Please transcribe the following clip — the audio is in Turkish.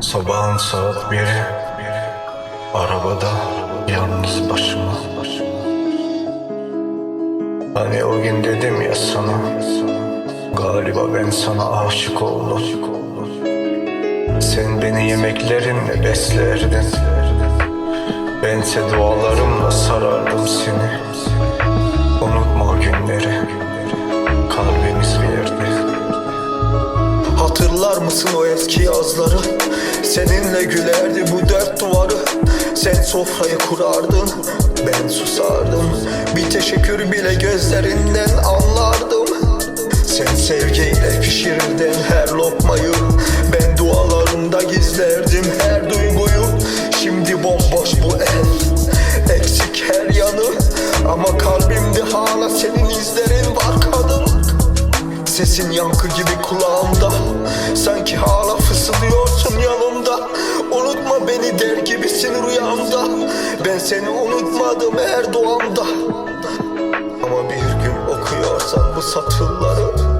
Sabahın saat biri Arabada yalnız başıma. Hani o gün dedim ya sana Galiba ben sana aşık oldum. Sen beni yemeklerinle beslerdin Bense dualarımla sarardım Hatırlar mısın o eski yazları? Seninle gülerdi bu dört duvarı. Sen sofrayı kurardın Ben susardım. Bir teşekkür bile gözlerinden anlardım. Sen sevgiyle pişirirdin her lokmayı. Ben dualarımda gizlerdim her duyguyu. Şimdi bomboş bu ev Eksik her yanı. Ama kalbimde hala senin izlerin Sesin yankı gibi kulağımda. Sanki hala fısıldıyorsun yanımda. Unutma beni der gibisin rüyamda. Ben seni unutmadım her Ama bir gün okuyorsan bu satırları